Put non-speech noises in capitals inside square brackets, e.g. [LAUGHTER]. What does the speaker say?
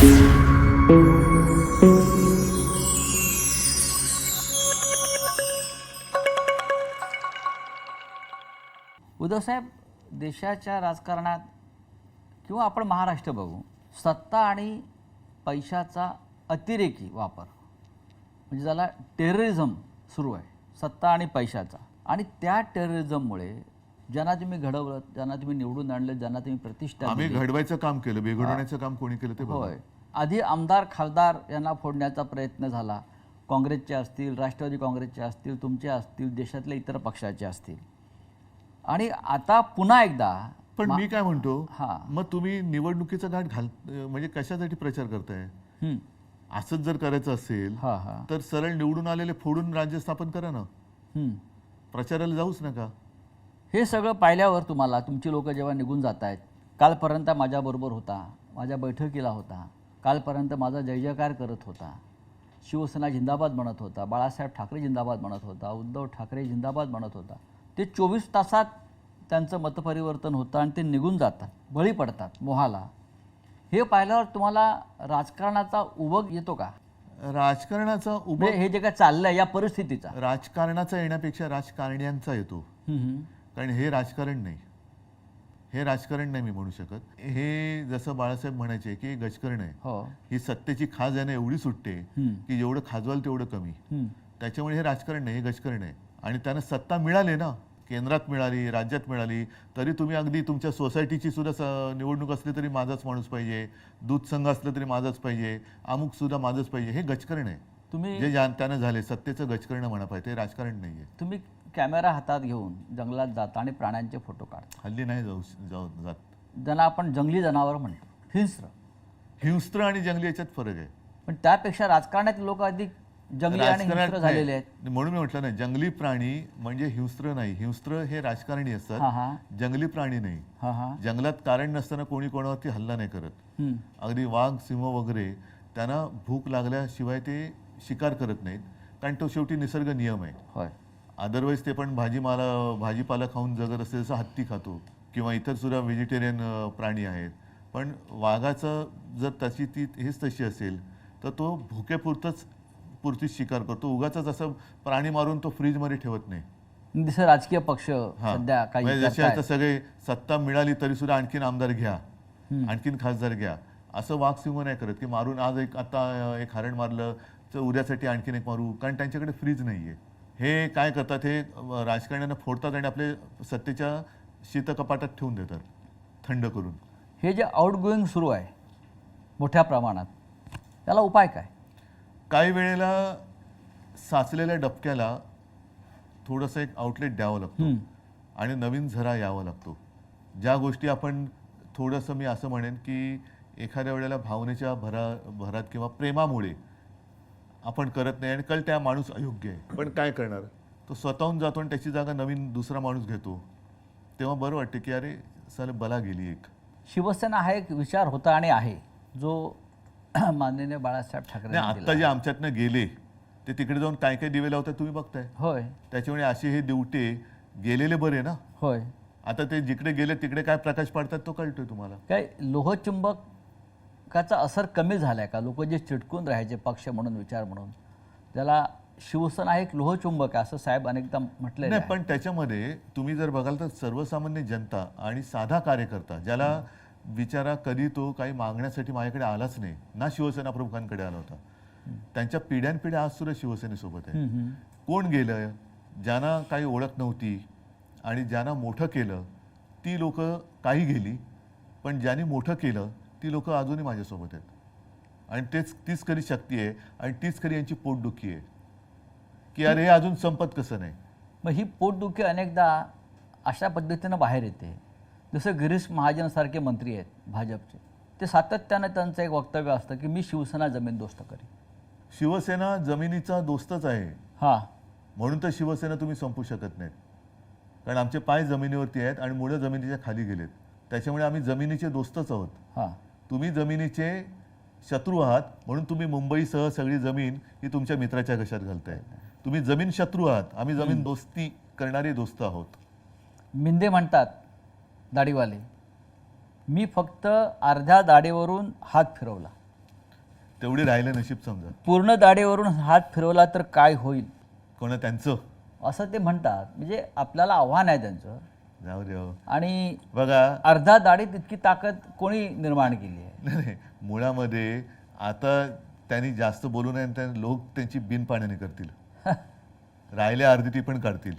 उद्धवसाहेब देशाच्या राजकारणात किंवा आपण महाराष्ट्र बघू सत्ता आणि पैशाचा अतिरेकी वापर म्हणजे ज्याला टेररिझम सुरू आहे सत्ता आणि पैशाचा. आणि त्या टेररिझममुळे ज्यांना तुम्ही घडवलं ज्यांना तुम्ही निवडून आणलं ज्यांना तुम्ही प्रतिष्ठा आम्ही दिली, घडवायचं काम केलं बेघडवण्याचं काम कोणी केलं ते बघा. होय. आधी आमदार खासदार यांना फोडण्याचा प्रयत्न झाला. काँग्रेसचे असतील राष्ट्रवादी काँग्रेसचे असतील तुमचे असतील देशातल्या इतर पक्षाचे असतील. आणि आता पुन्हा एकदा पण मी काय म्हणतो हा. मग तुम्ही निवडणुकीचा घाट घाल म्हणजे कशासाठी प्रचार करताय? हं, असंच जर करायचं असेल हा हा. तर सरळ निवडून आलेले फोडून राज्य स्थापन करा ना. हं. प्रचाराला जाऊच नका. हे सगळं पाहिल्यावर तुम्हाला तुमची लोक जेव्हा निघून जात आहेत कालपर्यंत माझ्याबरोबर होता माझ्या बैठकीला होता कालपर्यंत माझा जय जयकार करत होता शिवसेना जिंदाबाद म्हणत होता बाळासाहेब ठाकरे जिंदाबाद म्हणत होता उद्धव ठाकरे जिंदाबाद म्हणत होता ते चोवीस तासात त्यांचं मतपरिवर्तन होतं आणि ते निघून जातात बळी पडतात मोहाला. हे पाहिल्यावर तुम्हाला राजकारणाचा उबग येतो का? राजकारणाचा उभ म्हणजे हे जे काय चाललंय या परिस्थितीचा. राजकारणाचा येण्यापेक्षा राजकारण्यांचा येतो. कारण हे राजकारण नाही. हे राजकारण नाही मी म्हणू शकत. हे जसं बाळासाहेब म्हणायचे की गजकरण आहे. हो. ही सत्तेची खाज आहे ना एवढी सुटते की जेवढं खाजवाल तेवढं कमी. त्याच्यामुळे हे राजकारण नाही हे गजकरण आहे. आणि त्यांना सत्ता मिळाली ना केंद्रात मिळाली राज्यात मिळाली तरी तुम्ही अगदी तुमच्या सोसायटीची सुद्धा स- निवडणूक असली तरी माझाच माणूस पाहिजे. दूध संघ असलं तरी माझाच पाहिजे. अमुक सुद्धा माझंच पाहिजे. हे गजकरण आहे. तुम्ही जे ज्या- त्यानं झाले सत्तेचं गजकरण म्हणा पाहिजे ते राजकारण नाही आहे तुम्ही कॅमेरा हातात घेऊन जंगलात जाता आणि प्राण्यांचे फोटो काढता. हल्ली नाही जाऊ जाऊ जात. ज्यांना आपण जंगली जनावर म्हणतो हिंस्र. हिंस्त्र आणि जंगली याच्यात फरक आहे. पण त्यापेक्षा राजकारणातील लोक अधिक जंगली आणि राजकारणात झालेले नाही. आहेत म्हणून मी म्हटलं ना जंगली प्राणी म्हणजे हिंस्त्र नाही. हिंस्त्र हे राजकारणी असतात. जंगली प्राणी नाही. जंगलात कारण नसताना कोणी कोणावरती हल्ला नाही करत. अगदी वाघ सिंह वगैरे त्यांना भूक लागल्याशिवाय ते शिकार करत नाहीत. कारण तो शेवटी निसर्ग नियम आहे. अदरवाईज ते पण भाजीमाला भाजीपाला खाऊन जगत असते जसं हत्ती खातो किंवा इतर सुद्धा व्हेजिटेरियन प्राणी आहेत. पण वाघाचं जर तशी ती हेच तशी असेल तर तो भुकेपुरतंच पुरतीच शिकार करतो. उगाच असं प्राणी मारून तो फ्रीजमध्ये ठेवत नाही. दिसं राजकीय पक्ष. सध्या काही म्हणजे जसे. आता सगळे सत्ता मिळाली तरी सुद्धा आणखीन आमदार घ्या. आणखीन खासदार घ्या. असं वाघ सिंह नाही करत की मारून आज एक आता एक हरण मारलं तर उद्यासाठी आणखीन एक मारू कारण त्यांच्याकडे फ्रीज नाहीये. हे काय करतात हे राजकारण्यांना फोडतात आणि आपले सत्तेच्या शीतकपाटात ठेवून देतात थंड करून. हे जे आउट गोईंग सुरू आहे मोठ्या प्रमाणात त्याला उपाय काय? काही वेळेला साचलेल्या डबक्याला थोडंसं एक आउटलेट द्यावं लागतं. आणि नवीन झरा यावा लागतो. ज्या गोष्टी आपण थोडंसं मी असं म्हणेन की एखाद्या वेळेला भावनेच्या भरा भरात किंवा प्रेमामुळे आपण करत नाही आणि कळ त्या माणूस अयोग्य आहे. पण काय करणार? तो स्वतःहून जातो आणि त्याची जागा नवीन दुसरा माणूस घेतो. तेव्हा बरं वाटते की अरे साले बला गेली एक. शिवसेना हा एक विचार होता आणि आहे जो [CLEARS THROAT] माननीय बाळासाहेब ठाकरे नाही आत्ता जे आमच्यातनं गेले ते तिकडे जाऊन काय काय दिवे लावतात तुम्ही बघताय? होय. त्याच्यामुळे असे हे दिवटे गेलेले बरे ना? होय. आता ते जिकडे गेले तिकडे काय प्रकाश पाडतात तो कळतोय तुम्हाला. काय लोहचुंबकाचा असर कमी झालाय का? लोक जे चिटकून राहायचे पक्ष म्हणून विचार म्हणून ज्याला शिवसेना एक लोहचुंबक आहे असं साहेब अनेकदा म्हटलेलं नाही आहे. पण त्याच्यामध्ये तुम्ही जर बघाल तर सर्वसामान्य जनता आणि साधा कार्यकर्ता ज्याला बिचारा कधी तो काही मागण्यासाठी माझ्याकडे आलाच नाही ना शिवसेना प्रमुखांकडे आला होता. त्यांच्या पिढ्यानपिढ्या आज सुद्धा शिवसेनेसोबत आहे. कोण गेलं ज्यांना काही ओळख नव्हती आणि ज्यांना मोठं केलं ती लोक काही गेली पण ज्यांनी मोठं केलं ती लोक अजूनही माझ्यासोबत आहेत. आणि तेच तीच खरी शक्ती आहे आणि तीच खरी यांची पोटदुखी आहे. की अरे हे अजून संपत कसं नाही? मग ही पोटदुखी अनेकदा अशा पद्धतीनं बाहेर येते. जसं गिरीश महाजनसारखे मंत्री आहेत भाजपचे. ते सातत्यानं त्यांचं एक वक्तव्य असतं की मी शिवसेना जमीन दोस्त करेन. शिवसेना जमिनीचा दोस्तच आहे. हां. म्हणून तर शिवसेना तुम्ही संपू शकत नाहीत. कारण आमचे पाय जमिनीवरती आहेत आणि मुलं जमिनीच्या खाली गेलेत. त्याच्यामुळे आम्ही जमिनीचे दोस्तच आहोत. हां. तुम्ही जमिनीचे शत्रू आहात म्हणून तुम्ही मुंबईसह सगळी जमीन ही तुमच्या मित्राच्या घशात घालताय? तुम्ही जमीन शत्रू आहात आम्ही जमीन दोस्ती करणारे दोस्त आहोत. मिंदे म्हणतात दाढीवाले मी फक्त अर्ध्या दाढीवरून हात फिरवला. तेवढी राहिलं नशीब समजा. पूर्ण दाढीवरून हात फिरवला तर काय होईल? कोणा त्यांचं? असं ते म्हणतात. म्हणजे आपल्याला आव्हान आहे त्यांचं. जाऊ दे हो. आणि बघा अर्धा दाढीत इतकी ताकद कोणी निर्माण केली आहे नाही. मुळामध्ये आता त्यांनी जास्त बोलू नये आणि त्या लोक त्यांची बिन पाण्याने करतील [LAUGHS] राहिल्या अर्धी ती पण काढतील